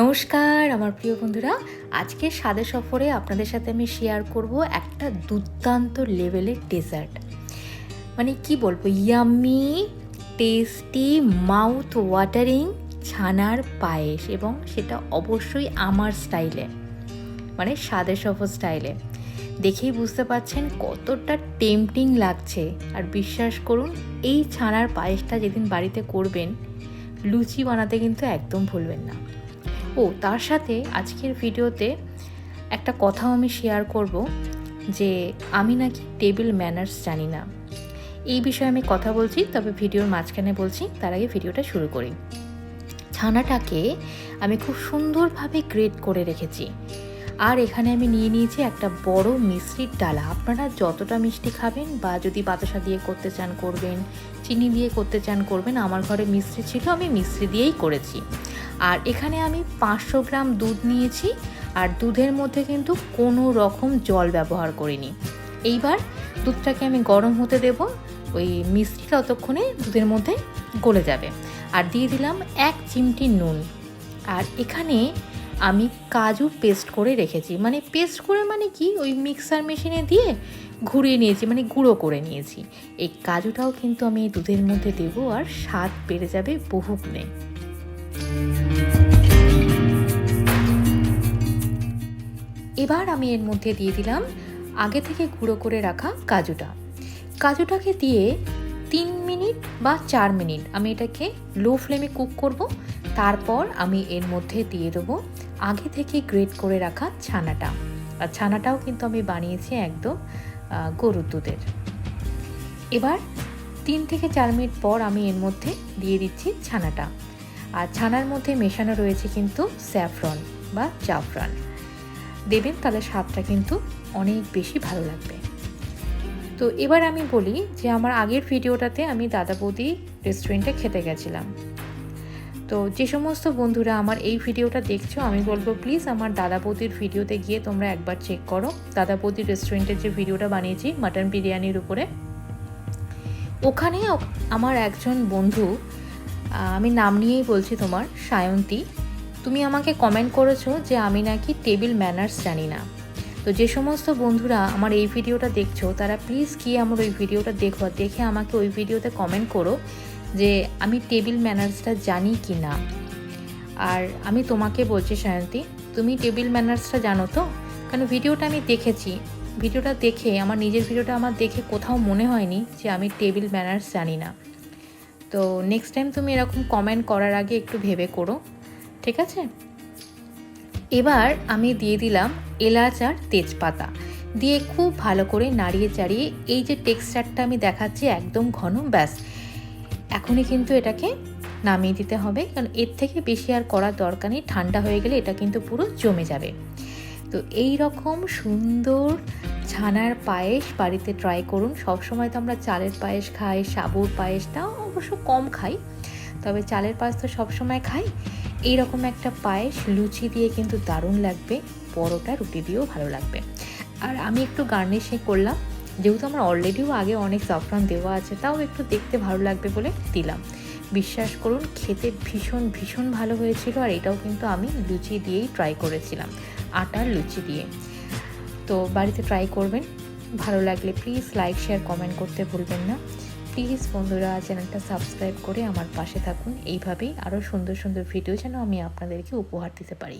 নমস্কার, আমার প্রিয় বন্ধুরা। আজকে স্বাদে সফরে আপনাদের সাথে আমি শেয়ার করব একটা দুর্দান্ত লেভেলের ডেজার্ট মানে কি বলব ইয়ামি টেস্টি মাউথ ওয়াটারিং ছানার পায়েস এবং সেটা অবশ্যই আমার স্টাইলে মানে স্বাদে সফর স্টাইলে দেখেই বুঝতে পারছেন কতটা টেম্পটিং লাগছে। আর বিশ্বাস করুন, এই ছানার পায়েসটা যেদিন বাড়িতে করবেন, লুচি বানাতে কিন্তু একদম ভুলবেন না। ও, তার সাথে আজকের ভিডিওতে একটা কথাও আমি শেয়ার করব যে আমি নাকি টেবিল ম্যানার্স জানি না। এই বিষয়ে আমি কথা বলছি, তবে ভিডিওর মাঝখানে বলছি, তার আগে ভিডিওটা শুরু করি। ছানাটাকে আমি খুব সুন্দরভাবে গ্রেড করে রেখেছি। আর এখানে আমি নিয়ে নিয়েছি একটা বড় মিশ্রির ডালা। আপনারা যতটা মিষ্টি খাবেন বা যদি বাতাসা দিয়ে করতে চান করবেন, চিনি দিয়ে করতে চান করবেন, আমার ঘরে মিশ্রি ছিল, আমি মিশ্রি দিয়েই করেছি। আর এখানে আমি পাঁচশো গ্রাম দুধ নিয়েছি আর দুধের মধ্যে কিন্তু কোনো রকম জল ব্যবহার করিনি। এইবার দুধটাকে আমি গরম হতে দেব, ওই মিষ্টি ততক্ষণে দুধের মধ্যে গলে যাবে। আর দিয়ে দিলাম এক চিমটি নুন। আর এখানে আমি কাজু পেস্ট করে রেখেছি। মানে পেস্ট করে মানে কি? ওই মিক্সার মেশিনে দিয়ে ঘুরিয়ে নিয়েছি মানে গুঁড়ো করে নিয়েছি। এই কাজুটাও কিন্তু আমি দুধের মধ্যে দেবো আর স্বাদ বেড়ে যাবে বহু এবার আমি এর মধ্যে দিয়ে দিলাম আগে থেকে গুঁড়ো করে রাখা কাজুটা। কাজুটাকে দিয়ে তিন মিনিট বা চার মিনিট আমি এটাকে লো ফ্লেমে কুক করব, তারপর আমি এর মধ্যে দিয়ে দেবো আগে থেকে গ্রেট করে রাখা ছানাটা। আর ছানাটাও কিন্তু আমি বানিয়েছি একদম গরুর দুধের। এবার তিন থেকে চার মিনিট পর আমি এর মধ্যে দিয়ে দিচ্ছি ছানাটা। আর ছানার মধ্যে মেশানো রয়েছে কিন্তু স্যাফরন বা জাফরান। দেবেন, তাহলে স্বাদটা কিন্তু অনেক বেশি ভালো লাগবে। তো এবার আমি বলি যে আমার আগের ভিডিওটাতে আমি দাদা বৌদি রেস্টুরেন্টে খেতে গেছিলাম। তো যে সমস্ত বন্ধুরা আমার এই ভিডিওটা দেখছ, আমি বলব প্লিজ আমার দাদা বৌদির ভিডিওতে গিয়ে তোমরা একবার চেক করো। দাদা বৌদির রেস্টুরেন্টের যে ভিডিওটা বানিয়েছি মাটন বিরিয়ানির উপরে। ওখানে আমার একজন বন্ধু আমি নাম নিয়েই বলছি তোমার, সায়ন্তী। তুমি আমাকে কমেন্ট করেছ যে আমি নাকি টেবিল ম্যানার্স জানি না। তো যে সমস্ত বন্ধুরা আমার এই ভিডিওটা দেখছ, তারা প্লিজ গিয়ে আমার ওই ভিডিওটা দেখো, দেখে আমাকে ওই ভিডিওতে কমেন্ট করো যে আমি টেবিল ম্যানার্সটা জানি কি না আর আমি তোমাকে বলছি সায়ন্তী, তুমি টেবিল ম্যানার্সটা জানো তো? কারণ ভিডিওটা আমি দেখেছি। ভিডিওটা দেখে, আমার নিজের ভিডিওটা আমার দেখে কোথাও মনে হয়নি যে আমি টেবিল ম্যানার্স জানি না। তো নেক্সট টাইম তুমি এরকম কমেন্ট করার আগে একটু ভেবে করো। ঠিক আছে? এবার আমি দিয়ে দিলাম এলাচ আর তেজপাতা। দিয়ে খুব ভালো করে নাড়িয়ে চাড়িয়ে এই যে টেক্সচারটা আমি দেখাচ্ছি একদম ঘন, ব্যাস। এখনই কিন্তু এটাকে নামিয়ে দিতে হবে, কারণ এর থেকে বেশি আর করার দরকার নেই, ঠান্ডা হয়ে গেলে এটা কিন্তু পুরো জমে যাবে। তো এই রকম সুন্দর ছানার পায়েস বাড়িতে ট্রাই করুন। সবসময় তো আমরা চালের পায়েস খাই, সাবুর পায়েসটাও অবশ্য কম খাই। তবে চালের পায়েস তো সবসময় খাই। এই রকম একটা পায়েস লুচি দিয়ে কিন্তু দারুণ লাগবে, পরোটা, রুটি দিয়েও ভালো লাগবে। আর আমি একটু গার্নিশিং করলাম, যেহেতু আমার অলরেডিও আগে অনেক জাফরান দেওয়া আছে, তাও একটু দেখতে ভালো লাগবে বলে দিলাম। বিশ্বাস করুন, খেতে ভীষণ ভীষণ ভালো হয়েছিল, আর এটাও কিন্তু আমি লুচি দিয়েই ট্রাই করেছিলাম, আটার লুচি দিয়ে। তো বাড়িতে ট্রাই করবেন, ভালো লাগলে প্লিজ লাইক শেয়ার কমেন্ট করতে ভুলবেন না। প্লিজ বন্ধুরা চ্যানেলটা সাবস্ক্রাইব করে আমার পাশে থাকুন। এইভাবেই আরও সুন্দর সুন্দর ভিডিও যেন আমি আপনাদেরকে উপহার দিতে পারি।